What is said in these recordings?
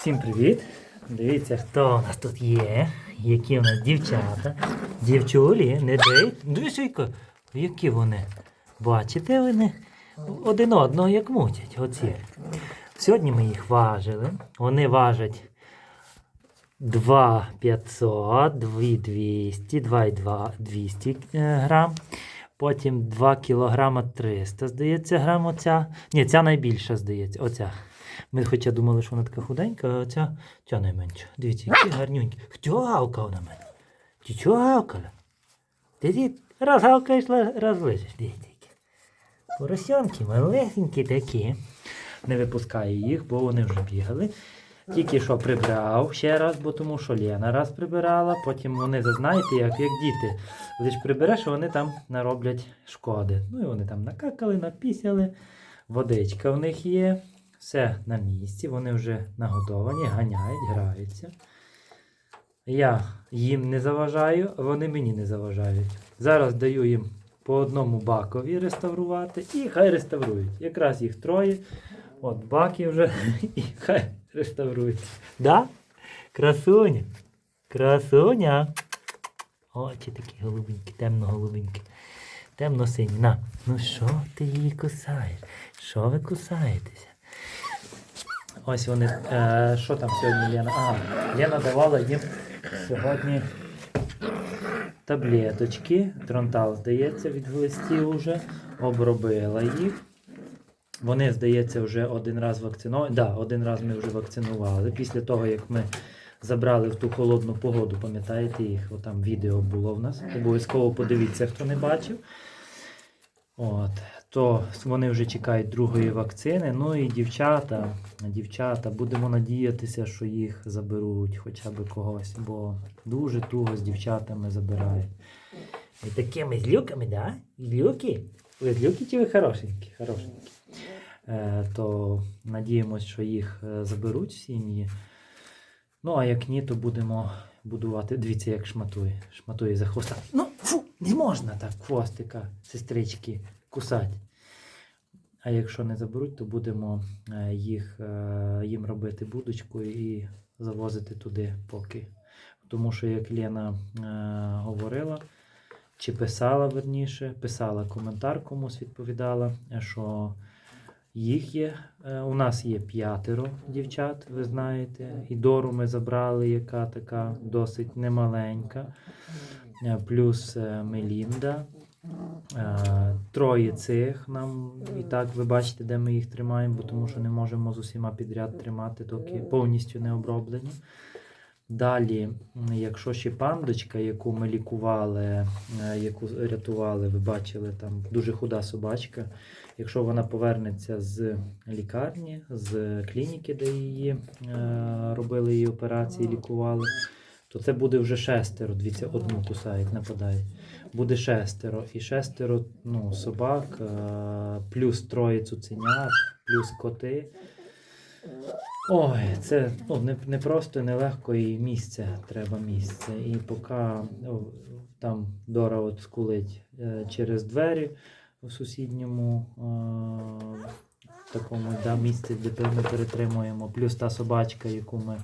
Всім привіт! Дивіться, хто у нас тут є. Які у нас дівчата. Дівчулі, не дай. Дивіться, які вони. Бачите вони? Один одного як мутять. Оці. Сьогодні ми їх важили. Вони важать 2500, 2200, 2,2 200 е, грам. Потім 2 кілограма 300, здається, грам оця. Ні, ця найбільша, здається, оця. Ми хоча думали, що вона така худенька, а ця, ця найменша. Дивіться, які гарнюнькі. Хто гавкав на мене? Ти чого гавкала? Ти раз гавкаєш, раз лежиш. Дивіться. які. Поросенки малесенькі такі. Не випускаю їх, бо вони вже бігали. Тільки що прибрав ще раз, бо тому що Лена раз прибирала, потім вони, знаєте, як, як діти. Лиш прибереш, вони там нароблять шкоди. Ну і вони там накакали, напісяли, водичка в них є, все на місці, вони вже нагодовані, ганяють, граються. Я їм не заважаю, вони мені не заважають. Зараз даю їм по одному бакові реставрувати і хай реставрують. Якраз їх троє. От баки вже і хай реставрують. Да? Красуня. Красуня. Очі такі голубенькі, темно-голубенькі. Темно-сині. На. Ну що ти її кусаєш? Що ви кусаєтеся? Ось вони. Е, що там сьогодні Лена? Ага, Лена давала їм сьогодні таблеточки. Тронтал, здається, від глистів вже. Обробила їх. Вони, здається, вже один раз вакциновані. Да, один раз ми вже вакцинували. Після того, як ми забрали в ту холодну погоду, пам'ятаєте їх? Отам відео було в нас. Обов'язково подивіться, хто не бачив. От, то вони вже чекають другої вакцини. Ну і дівчата, дівчата, будемо надіятися, що їх заберуть хоча б когось, бо дуже туго з дівчатами забирають. І такими злюками, да? Злюки? Ви злюки чи ви хорошенькі? Хорошенькі. Е, то надіємось, що їх е, заберуть сім'ї. Ну, а як ні, то будемо будувати. Дивіться, як шматує. Шматує за хвоста. Ну, не можна так хвостика, сестрички, кусати. А якщо не заберуть, то будемо е, їх, е, їм робити будочку і завозити туди поки. Тому що, як Лена е, говорила, чи писала верніше, писала коментар комусь відповідала, що їх є. У нас є п'ятеро дівчат, ви знаєте. І Дору ми забрали, яка така досить немаленька. Е, Плюс е, Мелінда. Е, Троє цих нам і так ви бачите, де ми їх тримаємо, бо тому що не можемо з усіма підряд тримати, доки повністю не оброблені. Далі, якщо ще пандочка, яку ми лікували, яку рятували, ви бачили, там дуже худа собачка. Якщо вона повернеться з лікарні, з клініки, де її робили її операції, лікували, то це буде вже шестеро. Дивіться, одну кусають, нападають. Буде шестеро. І шестеро ну, собак, е, плюс троє цуценят, плюс коти. Ой, це ну, не, не просто нелегко і місце треба місце. І поки ну, там Дора от скулить е, через двері у сусідньому е, такому да, місці, де ми перетримуємо, плюс та собачка, яку ми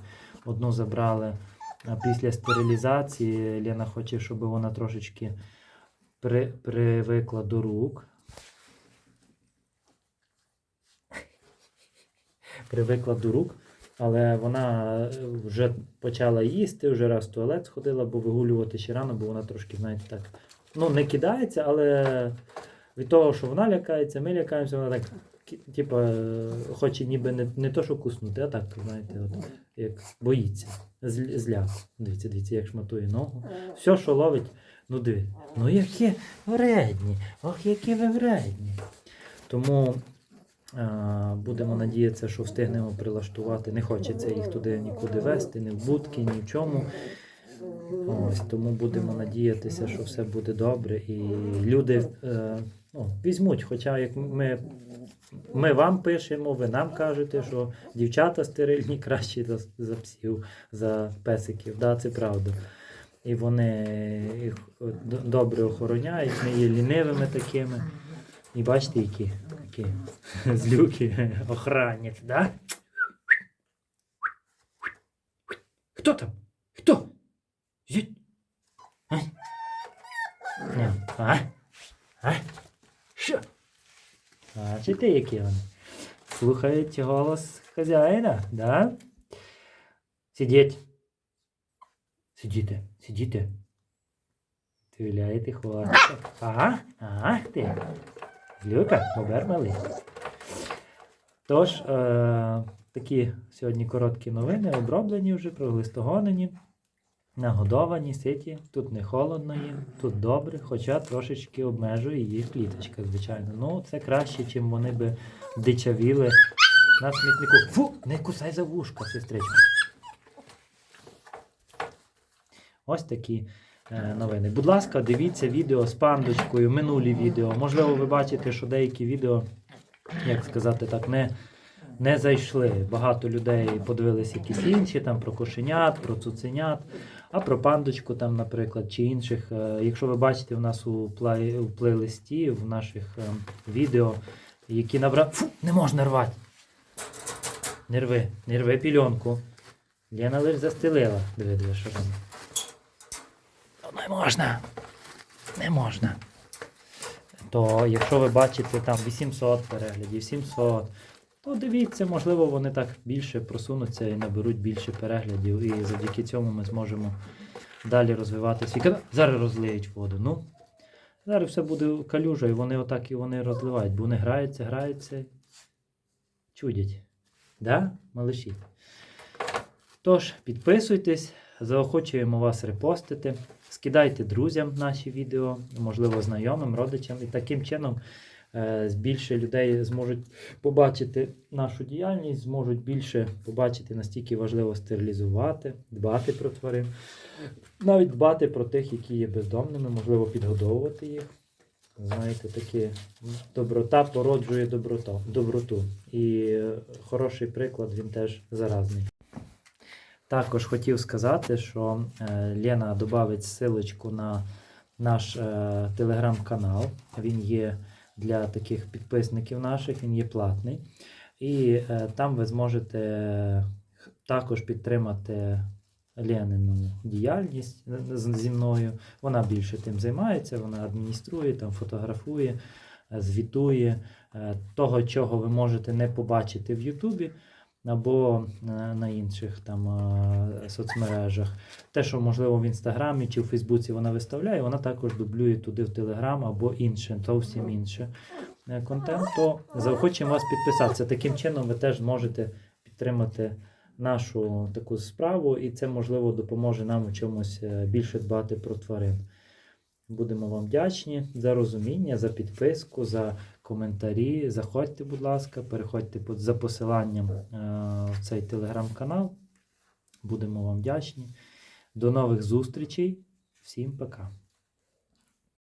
одну забрали а після стерилізації. Лена хоче, щоб вона трошечки при, привикла до рук. Привикла до рук, але вона вже почала їсти, вже раз в туалет сходила, бо вигулювати ще рано, бо вона трошки, знаєте, так. Ну, не кидається, але від того, що вона лякається, ми лякаємося, вона так, типа, е, хоче ніби не, не то, що куснути, а так, знаєте, от, як боїться. Зляку. Дивіться, дивіться, як шматує ногу. Все, що ловить, ну диви. Ну які вредні, ох, які ви вредні. Тому а, будемо надіятися, що встигнемо прилаштувати. Не хочеться їх туди нікуди вести, ні в будки, ні в чому. Ось, тому будемо надіятися, що все буде добре. І люди е, ну, візьмуть. Хоча як ми, ми вам пишемо, ви нам кажете, що дівчата стерильні кращі за, за псів, за песиків. Да, це правда. І вони їх добре охороняють, не є лінивими такими. І бачите, які, які злюки, охранять, да? Хто там? Хто? Зіть. А? Бачите, які вони? Слухають голос хазяїна, да? Сидіть. Сидіти, сидіти. Тиляєте хвостик. Ага, ага, ти. Злюка, бобер малий. Тож, е, такі сьогодні короткі новини, оброблені вже, проглистогонені, нагодовані, ситі. Тут не холодно їм, тут добре, хоча трошечки обмежує їх кліточка, звичайно. Ну, це краще, чим вони би дичавіли на смітнику. Фу, не кусай за вушка, сестричка. Ось такі е, новини. Будь ласка, дивіться відео з пандочкою, минулі відео. Можливо, ви бачите, що деякі відео, як сказати так, не, не зайшли. Багато людей подивилися якісь інші, там про кошенят, про цуценят, а про пандочку, там, наприклад, чи інших. Е, Якщо ви бачите в нас у, плей, у плейлисті, в наших е, відео, які набрали. Фу, не можна рвати. Не рви, не рви пільонку. Лена лише застелила. Диви, диви, що там. Ну, Не можна. Не можна. То якщо ви бачите там 800 переглядів, 700, то дивіться, можливо, вони так більше просунуться і наберуть більше переглядів. І завдяки цьому ми зможемо далі розвивати свій канал. Зараз розлиють воду. Ну, зараз все буде калюжа, і вони отак і вони розливають, бо вони граються, граються, чудять. Да, малиші? Тож, підписуйтесь, заохочуємо вас репостити, скидайте друзям наші відео, можливо, знайомим, родичам, і таким чином більше людей зможуть побачити нашу діяльність, зможуть більше побачити, настільки важливо стерилізувати, дбати про тварин, навіть дбати про тих, які є бездомними, можливо, підгодовувати їх. Знаєте, таке доброта породжує доброту, доброту. І е, хороший приклад він теж заразний. Також хотів сказати, що е, Лена додавить ссылочку на наш е, телеграм-канал. Він є для таких підписників наших, він є платний. І е, там ви зможете е, також підтримати Ленину діяльність зі мною. Вона більше тим займається, вона адмініструє, там фотографує, е, звітує е, того, чого ви можете не побачити в Ютубі або на, інших там соцмережах. Те, що можливо в інстаграмі чи в Фейсбуці вона виставляє, вона також дублює туди в Телеграм або інше, зовсім інше е, контент. То заохочуємо вас підписатися. Таким чином ви теж можете підтримати нашу таку справу, і це можливо допоможе нам у чомусь е, більше дбати про тварин. Будемо вам вдячні за розуміння, за підписку, за коментарі. Заходьте, будь ласка, переходьте за посиланням е, в цей телеграм-канал. Будемо вам вдячні. До нових зустрічей. Всім пока.